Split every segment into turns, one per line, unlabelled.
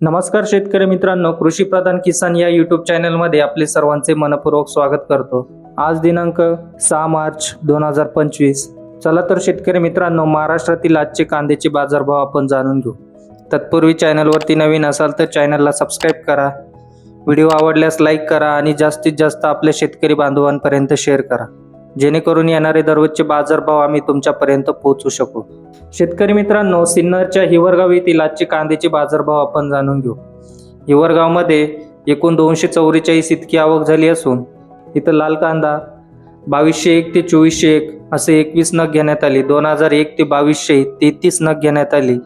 नमस्कार शेतकरी मित्रांनो कृषी प्रधान किसान या युट्यूब चॅनलमध्ये आपले सर्वांचे मनपूर्वक स्वागत करतो. आज दिनांक सहा मार्च दोन हजार पंचवीस. चला तर शेतकरी मित्रांनो महाराष्ट्रातील आजचे कांद्याचे बाजारभाव आपण जाणून घेऊ. तत्पूर्वी चॅनलवरती नवीन असाल तर चॅनलला सबस्क्राईब करा. व्हिडिओ आवडल्यास लाईक करा आणि जास्तीत जास्त आपल्या शेतकरी बांधवांपर्यंत शेअर करा. जेणेकरून येणारे दररोजचे बाजारभाव आम्ही तुमच्यापर्यंत पोहोचू शकू. शेतकरी मित्रांनो सिन्नरच्या हिवरगाव येथील आजचे कांद्याचे बाजारभाव आपण जाणून घेऊ. हिवरगावमध्ये एकूण दोनशे चौवेचाळीस इतकी आवक झाली असून इथं लाल कांदा बावीसशे एक ते चोवीसशे एक असे एकवीस नग घेण्यात आली. दोन हजार एक ते बावीसशे तेहतीस नग घेण्यात आली.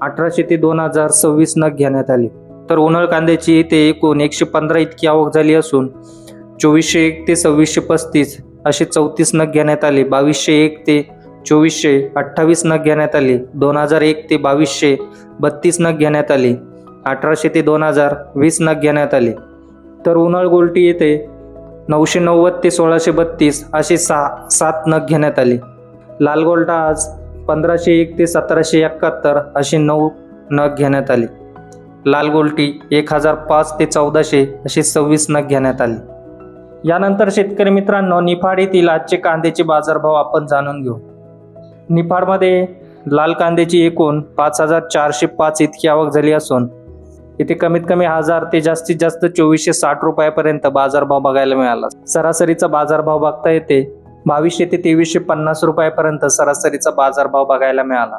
अठराशे ते दोन हजार सव्वीस नग घेण्यात आली. तर उन्हाळ कांद्याची इथे एकूण एकशे पंधरा इतकी आवक झाली असून चोवीसशे एक ते सव्वीसशे पस्तीस असे चौतीस नग घेण्यात आले. बावीसशे एक ते चोवीसशे अठ्ठावीस नग घेण्यात आली. दोन हजार एक ते बावीसशे बत्तीस नग घेण्यात आली. अठराशे ते दोन हजार वीस नग घेण्यात आली. तर उन्हाळ गोल्टी येथे नऊशे नव्वद ते सोळाशे बत्तीस असे सहा सात नग घेण्यात आले. लाल गोल्टा आज पंधराशे एक ते सतराशे एकाहत्तर असे नऊ नग घेण्यात आले. लाल गोल्टी एक हजार पाच ते चौदाशे असे सव्वीस नग घेण्यात आले. यानंतर शेतकरी मित्रांनो निफाड येथील आजचे कांद्याचे बाजारभाव आपण जाणून घेऊ. निफाडमध्ये लाल कांद्याची एकूण पाच हजार चारशे पाच इतकी आवक झाली असून इथे कमीत कमी हजार ते जास्तीत जास्त चोवीसशे साठ रुपयापर्यंत बाजारभाव बघायला मिळाला. सरासरीचा बाजारभाव बघता येते बावीसशे ते तेवीसशे पन्नास रुपयापर्यंत सरासरीचा बाजारभाव बघायला मिळाला.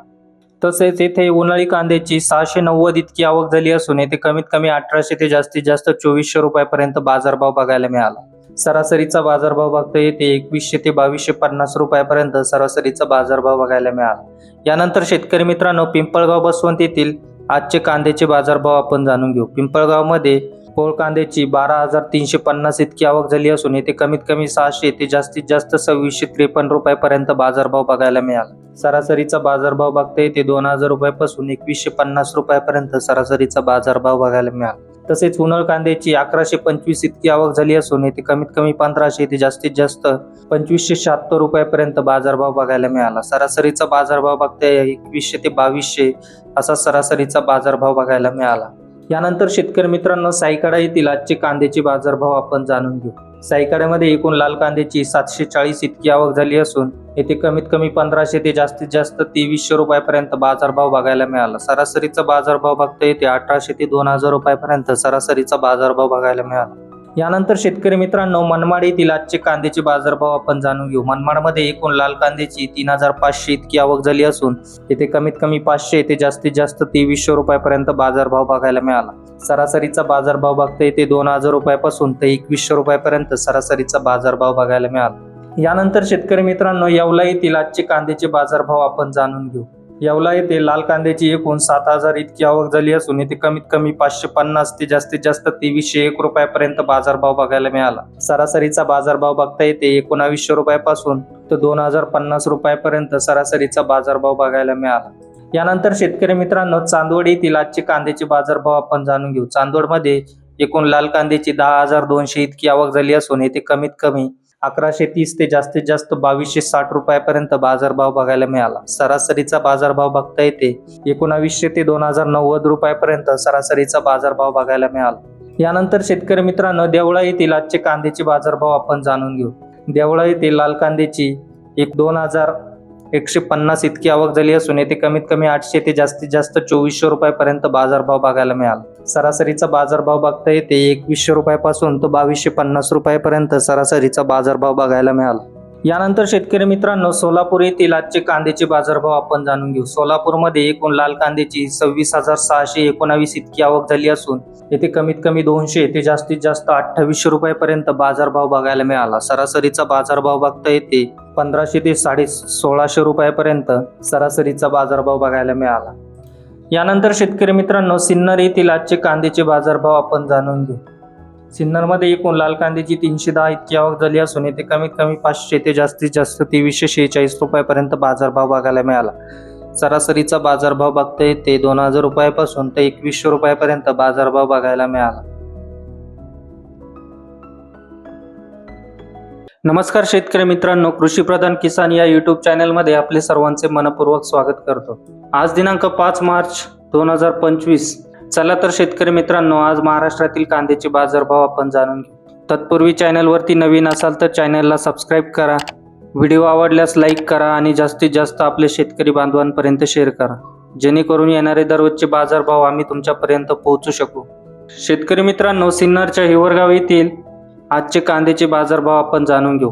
तसेच येथे उन्हाळी कांद्याची सहाशे नव्वद इतकी आवक झाली असून येथे कमीत कमी अठराशे ते जास्तीत जास्त चोवीसशे रुपयापर्यंत बाजारभाव बघायला मिळाला. सरासरीचा बाजारभाव बघता येते. एकवीसशे ते बावीसशे पन्नास रुपयापर्यंत सरासरीचा बाजारभाव बघायला मिळाला. यानंतर शेतकरी मित्रांनो पिंपळगाव बसवंत येथील आजचे कांद्याचे बाजारभाव आपण जाणून घेऊ. पिंपळगावमध्ये पोळ कांद्याची बारा हजार तीनशे पन्नास इतकी आवक झाली असून येथे कमीत कमी सहाशे ते जास्तीत जास्त सव्वीसशे त्रेपन्न रुपयापर्यंत बाजारभाव बघायला मिळाला. सरासरीचा बाजारभाव बघता येते दोन हजार रुपयापासून एकवीसशे पन्नास रुपयापर्यंत सरासरीचा बाजारभाव बघायला मिळाला. तसेच उन्हाळ कांद्याची अकराशे पंचवीस इतकी आवक झाली असून येथे कमीत कमी पंधराशे ते जास्तीत जास्त पंचवीसशे शहात्तर रुपयापर्यंत बाजारभाव बघायला मिळाला. सरासरीचा बाजारभाव बघता एकवीसशे ते बावीसशे असा सरासरीचा बाजारभाव बघायला मिळाला. यानंतर शेतकरी मित्रांनो साईकडा येथील आजचे कांद्याचे बाजारभाव आपण जाणून घेऊ. सायकाड्यामध्ये एकूण लाल कांद्याची सातशे चाळीस इतकी आवक झाली असून येथे कमीत कमी पंधराशे ते जास्तीत जास्त तेवीसशे रुपयापर्यंत बाजारभाव बघायला मिळाला. सरासरीचा बाजारभाव बघता येते अठराशे ते दोन हजार रुपयापर्यंत सरासरीचा बाजारभाव बघायला मिळाला. यानंतर शेतकरी मित्रांनो मनमाड येथील आजचे कांद्याचे बाजारभाव आपण जाणून घेऊ. मनमाडमध्ये एकूण लाल कांद्याची तीन हजार पाचशे इतकी आवक झाली असून येथे कमीत कमी पाचशे ते जास्तीत जास्त तेवीसशे रुपयापर्यंत बाजारभाव बघायला मिळाला. सरासरीचा बाजारभाव बघता येते दोन हजार रुपयापासून ते एकवीसशे रुपयापर्यंत सरासरीचा बाजारभाव बघायला मिळाला. यानंतर शेतकरी मित्रांनो येवला येथील आजचे कांद्याचे बाजारभाव आपण जाणून घेऊ. येवला येथे लाल कांद्याची एकूण सात हजार इतकी आवक झाली असून येथे कमीत कमी पाचशे पन्नास ते जास्तीत जास्त तेवीसशे एक रुपयापर्यंत बाजारभाव बघायला मिळाला. सरासरीचा बाजारभाव बघता येते एकोणावीसशे रुपयापासून तर दोन हजार पन्नास रुपयापर्यंत सरासरीचा बाजारभाव बघायला मिळाला. यानंतर शेतकरी मित्रांनो चांदवड येथील आजचे कांद्याचे बाजारभाव आपण जाणून घेऊ. चांदवडमध्ये एकूण लाल कांद्याची दहा हजार दोनशे इतकी आवक झाली असून येथे कमीत कमी अकराशे तीस ते जास्तीत जास्त बावीसशे साठ रुपयापर्यंत बाजारभाव बघायला मिळाला. सरासरीचा बाजारभाव बघता येते. एकोणावीसशे ते दोन हजार नव्वद रुपयापर्यंत सरासरीचा बाजारभाव बघायला मिळाला. यानंतर शेतकरी मित्रांनो देवळा येथील आजचे कांद्याचे बाजारभाव आपण जाणून घेऊ. देवळा येथील लाल कांद्याची एक दोन हजार एकशे पन्नास इतकी आवक झाली असून येथे कमीत कमी आठशे ते जास्तीत जास्त चोवीसशे रुपयापर्यंत बाजारभाव बघायला मिळाला. सरासरीचा बाजारभाव बघता येते. एकवीसशे रुपयापासून तो बावीसशे पन्नास रुपयापर्यंत सरासरीचा बाजारभाव बघायला मिळाला. यानंतर शेतकरी मित्रांनो सोलापूर येथील आजचे कांद्याचे बाजारभाव आपण जाणून घेऊ. सोलापूरमध्ये एकूण लाल कांद्याची सव्वीस हजार सहाशे एकोणावीस इतकी आवक झाली असून येथे कमीत कमी दोनशे ते जास्तीत जास्त अठ्ठावीसशे रुपयापर्यंत बाजारभाव बघायला मिळाला. सरासरीचा बाजारभाव बघता येते पंधराशे ते साडे सोळाशे रुपयापर्यंत सरासरीचा बाजारभाव बघायला मिळाला. यानंतर शेतकरी मित्रांनो सिन्नर येथील आजचे कांद्याचे बाजारभाव आपण जाणून घेऊ. सिन्नरमध्ये एकूण लाल कांद्याची तीनशे दहा इतकी आवक झाली असून येथे कमीत कमी पाचशे ते जास्तीत जास्त तेवीसशे शेहेचाळीस रुपयापर्यंत बाजारभाव बघायला मिळाला. सरासरीचा बाजारभाव बघता येते दोन हजार रुपयापासून ते एकवीसशे रुपयापर्यंत बाजारभाव बघायला मिळाला. नमस्कार शेतकरी मित्रांनो कृषी प्रधान किसान या युट्यूब चॅनलमध्ये आपले सर्वांचे मनपूर्वक स्वागत करतो. आज दिनांक पाच मार्च दोन हजार पंचवीस. चला तर शेतकरी मित्रांनो आज महाराष्ट्रातील कांद्याचे बाजारभाव आपण जाणून घेऊ. तत्पूर्वी चॅनलवरती नवीन असाल तर चॅनलला सबस्क्राईब करा. व्हिडिओ आवडल्यास लाईक करा आणि जास्तीत जास्त आपले शेतकरी बांधवांपर्यंत शेअर करा. जेणेकरून येणारे दररोजचे बाजारभाव आम्ही तुमच्यापर्यंत पोहोचू शकू. शेतकरी मित्रांनो सिन्नरच्या हिवरगाव येथील आजचे कांद्याचे बाजारभाव आपण जाणून घेऊ.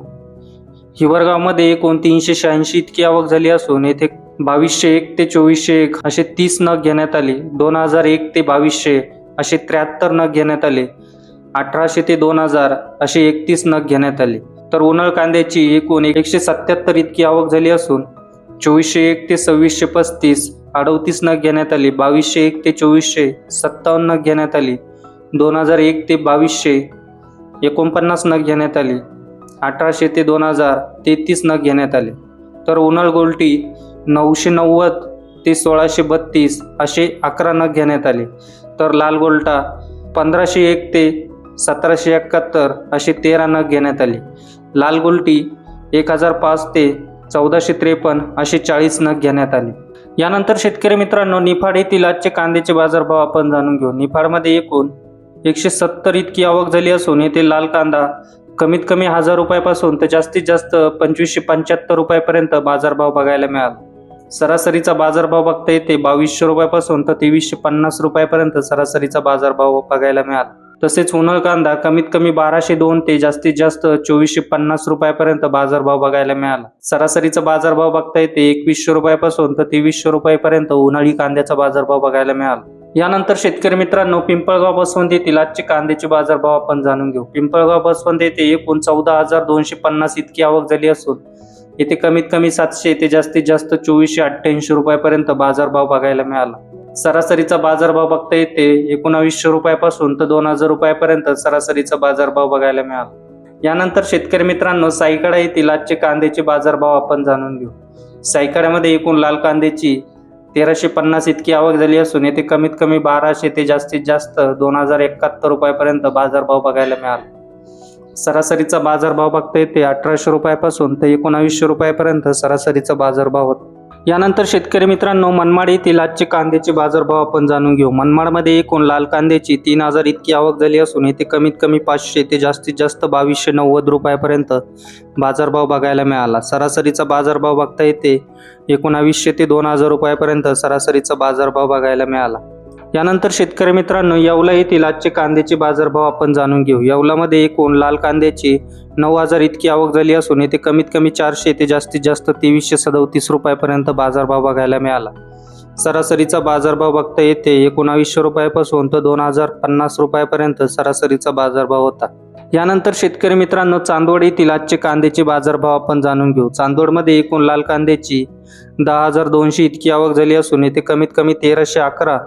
हिवरगावमध्ये एकूण तीनशे शहाऐंशी इतकी आवक झाली असून येथे बावीसशे एक ते चोवीसशे एक असे तीस नग घेण्यात आले. दोन हजार एक ते बावीसशे असे त्र्याहत्तर नग घेण्यात आले. अठराशे ते दोन हजार असे एकतीस नग घेण्यात आले. तर उन्हाळ कांद्याची एकूण एकशे सत्याहत्तर इतकी आवक झाली असून चोवीसशे एक ते सव्वीसशे पस्तीस अडतीस नग घेण्यात आली. बावीसशे एक ते चोवीसशे सत्तावन्न नग घेण्यात आली. दोन हजार एक ते बावीसशे एकोणपन्नास नग घेण्यात आली. अठराशे ते दोन हजार तेहतीस नग घेण्यात आले. तर उन्हाळ गोल्टी नऊशे नव्वद ते सोळाशे बत्तीस असे अकरा नग घेण्यात आले. तर लाल गोल्टा पंधराशे एक ते सतराशे एकाहत्तर असे तेरा नग घेण्यात आले. लाल गोल्टी एक हजार पाच ते चौदाशे त्रेपन्न असे चाळीस नग घेण्यात आले. यानंतर शेतकरी मित्रांनो निफाड येथील आजचे कांद्याचे बाजारभाव आपण जाणून घेऊ. निफाडमध्ये एकूण एकशे सत्तर इतकी आवक झाली असून येथे लाल कांदा कमीत कमी हजार रुपयापासून तर जास्तीत जास्त पंचवीसशे पंच्याहत्तर रुपयापर्यंत बाजारभाव बघायला मिळाला. सरासरीचा बाजारभाव बघता येते बावीसशे रुपयापासून तर तेवीसशे पन्नास रुपयापर्यंत सरासरीचा बाजारभाव बघायला मिळाला. तसेच उन्हाळ कांदा कमीत कमी बाराशे दोन ते जास्तीत जास्त चोवीसशे पन्नास रुपयापर्यंत बाजारभाव बघायला मिळाला. सरासरीचा बाजारभाव बघता येते एकवीसशे रुपयापासून तर तेवीसशे रुपयापर्यंत उन्हाळी कांद्याचा बाजारभाव बघायला मिळाला. यानंतर शेतकरी मित्रांनो पिंपळगाव बसवंत येथील आजचे कांद्याचे बाजारभाव आपण जाणून घेऊ. पिंपळगाव बसवंत येथे एकूण चौदा हजार दोनशे पन्नास इतकी आवक झाली असून येथे कमीत कमी सातशे ते जास्तीत जास्त चोवीसशे अठ्ठ्याऐंशी रुपयापर्यंत बाजारभाव बघायला मिळाला. सरासरीचा बाजारभाव बघता येते एकोणावीसशे रुपयापासून तर दोन हजार रुपयापर्यंत सरासरीचा बाजारभाव बघायला मिळाला. यानंतर शेतकरी मित्रांनो साईकडा येथील आजचे कांद्याचे बाजारभाव आपण जाणून घेऊ. साईकड्यामध्ये एकूण लाल कांद्याची तेराशे पन्नास इतकी आवक झाली असून येथे कमीत कमी बाराशे ते जास्तीत जास्त दोन हजार एकाहत्तर रुपयापर्यंत बाजारभाव बघायला मिळाला. सरासरीचा बाजारभाव बघता येते अठराशे रुपयापासून ते एकोणावीसशे रुपयापर्यंत सरासरीचा बाजारभाव होता. यानंतर शेतकरी मित्रांनो मनमाड येथील आजचे कांद्याचे बाजारभाव आपण जाणून घेऊ. मनमाडमध्ये एकूण लाल कांद्याची तीन हजार इतकी आवक झाली असून येथे कमीत कमी पाचशे ते जास्तीत जास्त बावीसशे नव्वद रुपयापर्यंत बाजारभाव बघायला मिळाला. सरासरीचा बाजारभाव बघता येते एकोणावीसशे ते दोन हजार रुपयापर्यंत सरासरीचा बाजारभाव बघायला मिळाला. यानंतर शेतकरी मित्रांनो येवला येथील आजचे कांद्याचे बाजारभाव आपण जाणून घेऊ. येवलामध्ये एकूण लाल कांद्याची नऊ हजार इतकी आवक झाली असून येथे कमीत कमी चारशे ते जास्तीत जास्त तेवीसशे सदोतीस रुपयापर्यंत बाजारभाव बघायला मिळाला. सरासरीचा बाजारभाव बघता येते एकोणावीसशे रुपयापासून तर दोन हजार पन्नास रुपयापर्यंत सरासरीचा बाजारभाव होता. यानंतर शेतकरी मित्रांनो चांदवड येथील आजचे कांद्याचे बाजारभाव आपण जाणून घेऊ. चांदवडमध्ये एकूण लाल कांद्याची दहा हजार दोनशे इतकी आवक झाली असून येथे कमीत कमी तेराशे अकरा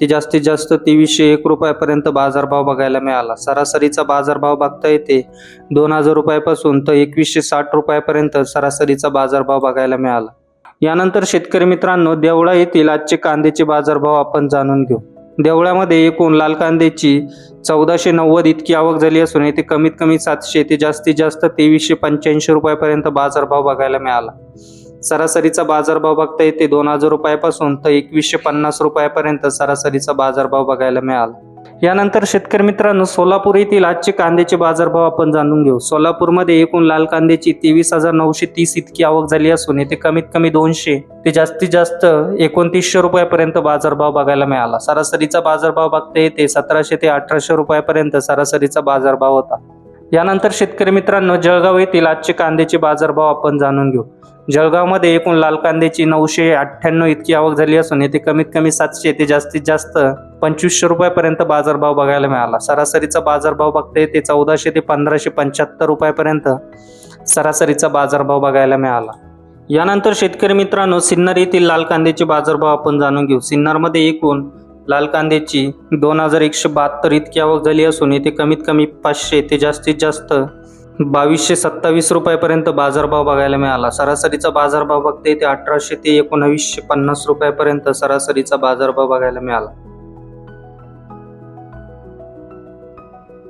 ते जास्तीत जास्त तेवीसशे एक रुपयापर्यंत बाजारभाव बघायला मिळाला. सरासरीचा बाजारभाव बघता येते दोन हजार रुपयापासून तर एकवीसशे साठ रुपयापर्यंत सरासरीचा बाजारभाव बघायला मिळाला. यानंतर शेतकरी मित्रांनो देवळा येथील आजचे कांद्याचे बाजारभाव आपण जाणून घेऊ. देवळामध्ये एकूण लाल कांद्याची चौदाशे नव्वद इतकी आवक झाली असून येथे कमीत कमी सातशे ते जास्तीत जास्त तेवीसशे पंच्याऐंशी रुपयापर्यंत बाजारभाव बघायला मिळाला. सरासरीचा बाजारभाव बघता येते दोन हजार रुपयापासून तर एकवीसशे पन्नास रुपयापर्यंत सरासरीचा बाजारभाव बघायला मिळाला. यानंतर शेतकरी मित्रांनो सोलापूर येथील आजचे कांद्याचे बाजारभाव आपण जाणून घेऊ. सोलापूरमध्ये एकूण लाल कांद्याची तेवीस हजार नऊशे तीस इतकी आवक झाली असून येथे कमीत कमी दोनशे ते जास्तीत जास्त एकोणतीसशे रुपयापर्यंत बाजारभाव बघायला मिळाला. सरासरीचा बाजारभाव बघता येते सतराशे ते अठराशे रुपयापर्यंत सरासरीचा बाजारभाव होता. यानंतर शेतकरी मित्रांनो जळगाव येथील आजचे कांद्याचे बाजारभाव आपण जाणून घेऊ. जळगावमध्ये एकूण लाल कांद्याची नऊशे अठ्ठ्याण्णव इतकी आवक झाली असून येथे कमीत कमी सातशे ते जास्तीत जास्त पंचवीसशे रुपयापर्यंत बाजारभाव बघायला मिळाला. सरासरीचा बाजारभाव बघता येते चौदाशे ते पंधराशे पंच्याहत्तर रुपयापर्यंत सरासरीचा बाजारभाव बघायला मिळाला. यानंतर शेतकरी मित्रांनो सिन्नर येथील लाल कांद्याचे बाजारभाव आपण जाणून घेऊ. सिन्नरमध्ये एकूण लाल कांद्याची दोन हजार एकशे बहात्तर इतकी आवक झाली असून येथे कमीत कमी पाचशे ते जास्तीत जास्त बावीसशे सत्तावीस रुपयापर्यंत बाजारभाव बघायला मिळाला. सरासरीचा बाजारभाव बघता येते अठराशे ते एकोणावीसशे पन्नास रुपयापर्यंत सरासरीचा बाजारभाव बघायला मिळाला.